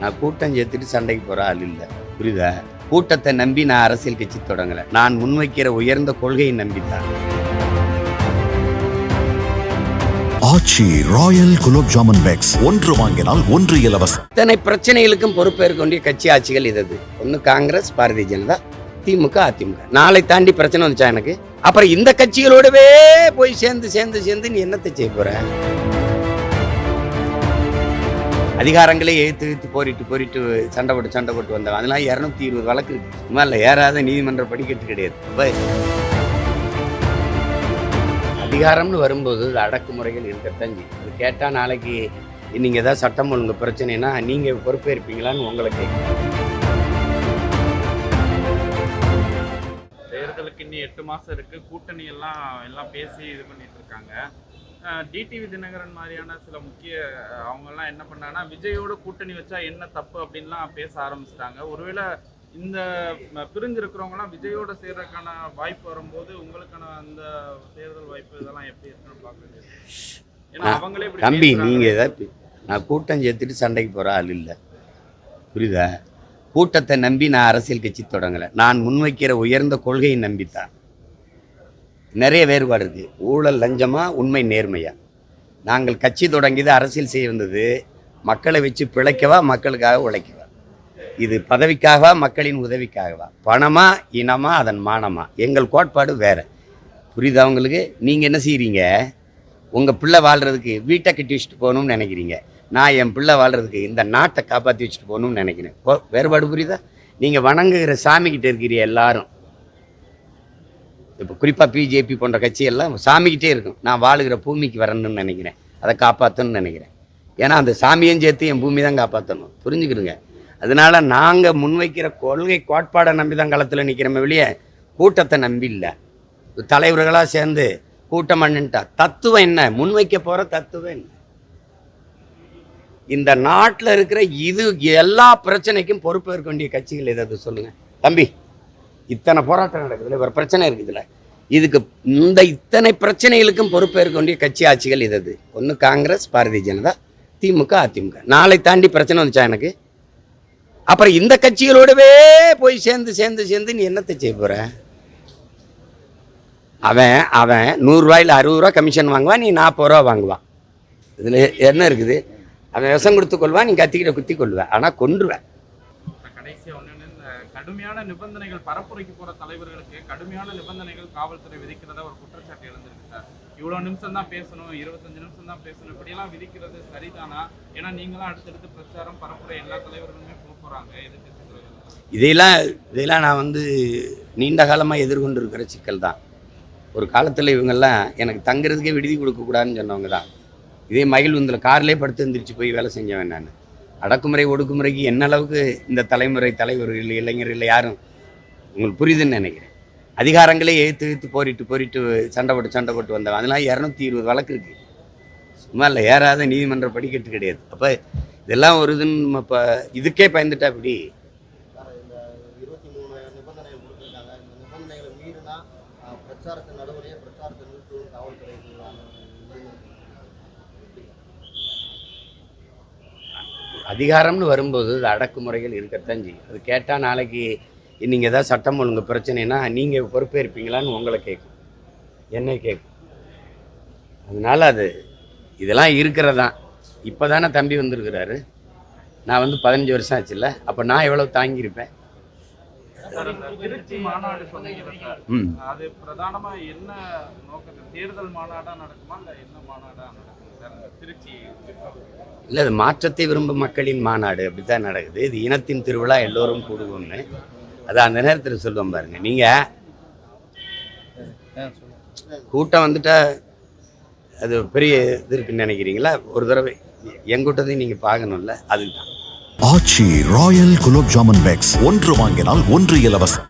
நான் கூட்டம் சேர்த்துட்டு சண்டைக்கு போற ஆள் இல்லை. புரியுதா? கூட்டத்தை நம்பி நான் அரசியல் கட்சி தொடங்கல. நான் முன்வைக்கிற உயர்ந்த கொள்கையை நம்பித்தான். Aachi royal gulab jamun packs. ஒன்று வாங்கினால் ஒன்று இலவசம். இத்தனை பிரச்சனைகளுக்கும் பொறுப்பேற்க வேண்டிய கட்சி ஆட்சிகள் இது ஒன்று காங்கிரஸ் பாரதிய ஜனதா திமுக அதிமுக. நாளை தாண்டி பிரச்சனை வந்துச்சா எனக்கு? அப்புறம் இந்த கட்சிகளோடவே போய் சேர்ந்து சேர்ந்து சேர்ந்து நீ என்னத்தை செய்ய போற? அதிகாரங்களே எழுத்து இழுத்து போரிட்டு போரிட்டு சண்டை போட்டு சண்டை போட்டு வந்தாங்க அதெல்லாம் இரநூத்தி இருபது வழக்கு இருக்கு. சும்மா இல்லை ஏறாத நீதிமன்ற படிக்கட்டு கிடையாது. அதிகாரம்னு வரும்போது அடக்குமுறைகள் இருக்கத்தான் செய்யும். அது கேட்டால் நாளைக்கு நீங்கள் ஏதாவது சட்டம் ஒழுங்கு பிரச்சனைனா நீங்கள் பொறுப்பேற்பீங்களான்னு உங்களை கேட்கும். தேர்தலுக்கு இன்னும் எட்டு மாதம் இருக்கு. கூட்டணி எல்லாம் எல்லாம் பேசி இது பண்ணிட்டு இருக்காங்க. டிடிவி தினகரன் மாதிரியான சில முக்கிய அஹ், அவங்க எல்லாம் என்ன பண்ணாங்கன்னா விஜயோட கூட்டணி வச்சா என்ன தப்பு அப்படின்லாம் பேச ஆரம்பிச்சிட்டாங்க. ஒருவேளை இந்த ம- பிரிஞ்சிருக்கிறவங்கலாம் விஜயோட சேர்றதுக்கான வாய்ப்பு வரும்போது உங்களுக்கான அந்த தேர்தல் வாய்ப்பு இதெல்லாம் எப்படி இருக்குன்னு பார்க்க ஏன்னா அவங்களே இப்படி தம்பி. நீங்கள் ஏதாவது நான் கூட்டம் சேர்த்துட்டு சண்டைக்கு போகிற ஆள் இல்லை. புரியுதா? கூட்டத்தை நம்பி நான் அரசியல் கட்சி தொடங்கலை. நான் முன்வைக்கிற உயர்ந்த கொள்கையை நம்பித்தான். நிறைய வேறுபாடு இருக்குது ஊழல் லஞ்சமாக உண்மை நேர்மையாக நாங்கள் கட்சி தொடங்கியது அரசியல் செய்ய வந்தது மக்களை வச்சு பிழைக்கவா மக்களுக்காக உழைக்கவா? இது பதவிக்காகவா மக்களின் உதவிக்காகவா? பணமா இனமா அதன் மானமா? எங்கள் கோட்பாடு வேறு. புரியுதா அவங்களுக்கு நீங்கள் என்ன செய்கிறீங்க உங்கள் பிள்ளை வாழ்கிறதுக்கு வீட்டை கட்டி வச்சுட்டு போகணும்னு நினைக்கிறீங்க. நான் என் பிள்ளை வாழ்கிறதுக்கு இந்த நாட்டை காப்பாற்றி வச்சுட்டு போகணும்னு நினைக்கிறேன். வேறுபாடு புரியுதா? நீங்கள் வணங்குகிற சாமிக்கிட்ட இருக்கிறீ எல்லாரும். இப்போ குறிப்பாக பிஜேபி போன்ற கட்சியெல்லாம் சாமிக்கிட்டே இருக்கும் நான் வாழுகிற பூமிக்கு வரணும்னு நினைக்கிறேன். அதை காப்பாற்றணும்னு நினைக்கிறேன். ஏன்னா அந்த சாமியும் சேர்த்து என் பூமி தான் காப்பாற்றணும் புரிஞ்சுக்கிடுங்க. அதனால நாங்கள் முன்வைக்கிற கொள்கை கோட்பாடை நம்பி தான் களத்தில் நிற்கிறோமே வெளியே கூட்டத்தை நம்பி இல்லை. தலைவர்களாக சேர்ந்து கூட்டம் பண்ணிட்டா தத்துவம் என்ன? முன்வைக்க போகிற தத்துவம் என்ன? இந்த நாட்டில் இருக்கிற இது எல்லா பிரச்சனைக்கும் பொறுப்பேற்க வேண்டிய கட்சிகள் எதாவது சொல்லுங்கள் தம்பி. இத்தனை போராட்டம் நடக்குதுல ஒரு பிரச்சனை இருக்குதுல்ல? இதுக்கு இந்த இத்தனை பிரச்சனைகளுக்கும் பொறுப்பேற்க வேண்டிய கட்சி ஆட்சிகள் இது ஒன்று காங்கிரஸ் பாரதிய ஜனதா திமுக அதிமுக. நாளை தாண்டி பிரச்சனை வந்துச்சா எனக்கு? அப்புறம் இந்த கட்சிகளோடவே போய் சேர்ந்து சேர்ந்து சேர்ந்து நீ என்னத்தை செய்ய போற? அவன் அவன் நூறுரூவாயில் அறுபது ரூபா கமிஷன் வாங்குவான் நீ நாற்பது ரூபா வாங்குவான் இதில் என்ன இருக்குது? அவன் விஷம் கொடுத்து கொள்வான் நீ கத்திக்கிட்ட குத்தி கொள்வேன் ஆனால் கொன்றுவேன் கடுமையான நிபந்தனைகள் பரப்புரைக்கு போற தலைவர்களுக்கு கடுமையான நிபந்தனைகள் காவல்துறை விதிக்கிறதா ஒரு குற்றச்சாட்டு எழுந்திருக்கு சார். இவ்வளவு நிமிஷம் தான் பேசணும் இருபத்தஞ்சு நிமிஷம் தான் பேசணும் இப்படியெல்லாம் விதிக்கிறது சரிதானா? ஏன்னா நீங்களாம் அடுத்தடுத்து பிரச்சாரம் பரப்புரை எல்லா தலைவர்களுமே போக போறாங்க எதிர்த்து இதையெல்லாம் இதையெல்லாம் நான் வந்து நீண்ட காலமாக எதிர்கொண்டு இருக்கிற சிக்கல் தான். ஒரு காலத்தில் இவங்கெல்லாம் எனக்கு தங்குறதுக்கே விடுதி கொடுக்கக்கூடாதுன்னு சொன்னவங்க தான். இதே மகிழ்வுந்தில் கார்லேயே படுத்து எந்திரிச்சு போய் வேலை செஞ்சவன் நான். அடக்குமுறை ஒடுக்குமுறைக்கு என்ன அளவுக்கு இந்த தலைமுறை தலைவர்கள் இளைஞர்கள் யாரும்? உங்களுக்கு புரியுதுன்னு நினைக்கிறேன். அதிகாரங்களே எழுத்து எழுத்து போரிட்டு போரிட்டு சண்டை போட்டு சண்டை போட்டு வந்தவன். அதெல்லாம் இரநூத்தி இருபது வழக்கு இருக்குது சும்மா இல்லை ஏறாத நீதிமன்ற படிக்கட்டு கிடையாது. அப்போ இதெல்லாம் ஒரு இதுன்னு நம்ம இப்போ இதுக்கே பயந்துட்டா அப்படி பிரச்சாரத்தை நடுவரையே பிரச்சாரத்தை நிறுத்தும் காவல்துறை அதிகாரம்னு வரும்போது அடக்குமுறைகள் இருக்கத்தான் செய்யும். அது கேட்டால் நாளைக்கு நீங்கள் ஏதாவது சட்டம் ஒழுங்கு பிரச்சனைனா நீங்கள் பொறுப்பேற்பீங்களான்னு உங்களை கேட்கும் என்னை கேட்கும் அதனால அது இதெல்லாம் இருக்கிறதான் இப்போ தானே தம்பி வந்திருக்கிறாரு. நான் வந்து பதினஞ்சு வருஷம் ஆச்சுல்ல. அப்போ நான் எவ்வளோ தாங்கியிருப்பேன்? திருச்சி மாநாடு சொன்னீங்க அது என்ன நோக்கத்தில் தேர்தல் மாநாடா நடக்குமா இல்ல என்ன மாநாடா நடக்கும்? இல்லை அது மாற்றத்தை விரும்பும் மக்களின் மாநாடு. அப்படி தான் நடக்குது. இது இனத்தின் திருவிழா எல்லோரும் கூடுவோம்னு. அது அந்த நேரத்தில் சொல்லுவோம் பாருங்க. நீங்கள் கூட்டம் வந்துட்டா அது பெரிய இது இருக்குன்னு நினைக்கிறீங்களா? ஒரு தடவை எங்கூட்டத்தையும் நீங்க நீங்கள் பார்க்கணும்ல அதுதான். Aachi royal gulab jamun packs. ஒன்று வாங்கினால் ஒன்று இலவசம்.